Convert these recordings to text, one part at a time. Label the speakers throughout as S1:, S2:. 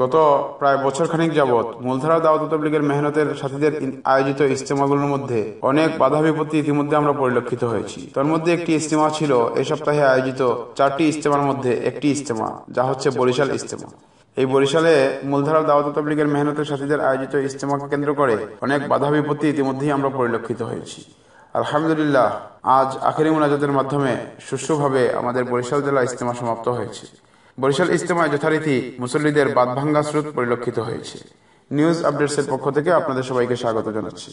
S1: গত প্রায় বছর খানিক যাবৎ মূলধারা দাওয়াত তবলিগের মেহনতের সাথীদের আয়োজিত ইজতেমাগুলোর মধ্যে অনেক বাধা বিপত্তি ইতিমধ্যে আমরা পরিলক্ষিত হয়েছি। তার মধ্যে একটি ইজতেমা ছিল এই সপ্তাহে আয়োজিত চারটি ইজতেমার মধ্যে একটি ইজতেমা যা হচ্ছে বরিশাল ইজতেমা এই বরিশালে মূলধারা দাওয়াত তবলিগের মেহনতের সাথীদের আয়োজিত ইজতেমাকে কেন্দ্র করে অনেক বাধা বিপত্তি ইতিমধ্যেই আমরা পরিলক্ষিত হয়েছি। আলহামদুলিল্লাহ, আজ আখেরি মোনাজাতের মাধ্যমে সুষ্ঠুভাবে আমাদের বরিশাল জেলা ইজতেমা সমাপ্ত হয়েছে। বরিশাল ইজতেমায় যথারীতি মুসল্লিদের বাদ ভাঙ্গা স্রোত পরিলক্ষিত হয়েছে। নিউজ আপডেটসের পক্ষ থেকে আপনাদের সবাইকে স্বাগত জানাচ্ছি।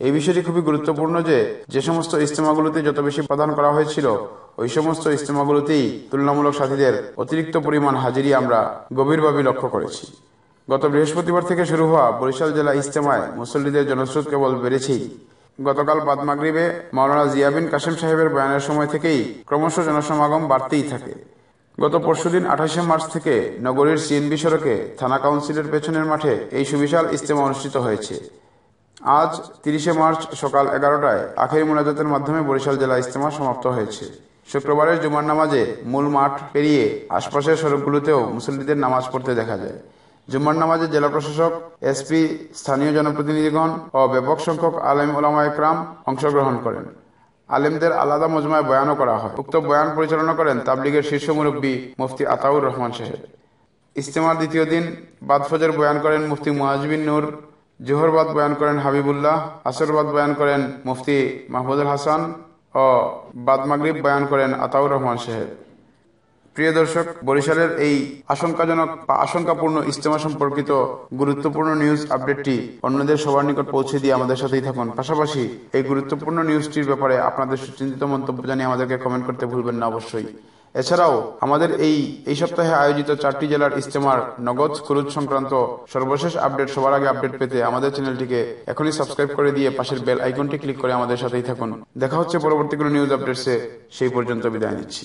S1: এই বিষয়টি খুবই গুরুত্বপূর্ণ যে যে সমস্ত ইজতেমাগুলোতে যত বেশি প্রদান করা হয়েছিল, ওই সমস্ত ইজতেমাগুলোতেই তুলনামূলক সাথীদের অতিরিক্ত পরিমাণ হাজিরি আমরা গভীরভাবে লক্ষ্য করেছি। গত বৃহস্পতিবার থেকে শুরু হওয়া বরিশাল জেলা ইজতেমায় মুসল্লিদের জনস্রোত কেবল বেড়েছেই। গতকাল বাদ মাগরিবে মাওলানা জিয়াবিন কাসেম সাহেবের বয়ানের সময় থেকেই ক্রমশ জনসমাগম বাড়তেই থাকে। গত পরশুদিন আঠাশে মার্চ থেকে নগরীর সিএনবি সড়কে থানা কাউন্সিলের পেছনের মাঠে এই সুবিশাল ইজতেমা অনুষ্ঠিত হয়েছে। আজ তিরিশে মার্চ সকাল এগারোটায় আখেরি মোনাজাতের মাধ্যমে বরিশাল জেলা ইজতেমা সমাপ্ত হয়েছে। শুক্রবারের জুমার নামাজে মূল মাঠ পেরিয়ে আশপাশের সড়কগুলোতেও মুসল্লিদের নামাজ পড়তে দেখা যায়। জুম্মার নামাজে জেলা প্রশাসক, এসপি, স্থানীয় জনপ্রতিনিধিগণ ও ব্যাপক সংখ্যক আলেম ওলামা একরাম অংশগ্রহণ করেন। আলেমদের আলাদা মজমায় বয়ানও করা হয়। উক্ত বয়ান পরিচালনা করেন তাবলিগের শীর্ষ মুরব্বী মুফতি আতাউর রহমান সাহেব। ইস্তেমার দ্বিতীয় দিন বাদফজের বয়ান করেন মুফতি মুয়াজবিন নূর, জোহরবাদ বয়ান করেন হাবিবুল্লাহ, আসরবাদ বয়ান করেন মুফতি মাহমুদুল হাসান ও বাদ মাগরিব বয়ান করেন আতাউর রহমান সাহেব। প্রিয় দর্শক, বরিশালের এই আশঙ্কাজনক বা আশঙ্কাপূর্ণ ইজতেমা সম্পর্কিত গুরুত্বপূর্ণ নিউজ আপডেটটি অন্যদের সবার নিকট পৌঁছে দিয়ে আমাদের সাথেই থাকুন। পাশাপাশি এই গুরুত্বপূর্ণ নিউজটির ব্যাপারে আপনাদের সুচিন্তিত মন্তব্য জানিয়ে আমাদেরকে কমেন্ট করতে ভুলবেন না অবশ্যই। এছাড়াও, আমাদের এই এই সপ্তাহে আয়োজিত চারটি জেলার ইজতেমার নগদ খরচ সংক্রান্ত সর্বশেষ আপডেট সবার আগে আপডেট পেতে আমাদের চ্যানেলটিকে এখনই সাবস্ক্রাইব করে দিয়ে পাশের বেল আইকনটি ক্লিক করে আমাদের সাথেই থাকুন। দেখা হচ্ছে পরবর্তী কোনো নিউজ আপডেটসে সেই পর্যন্ত বিদায় নিচ্ছি।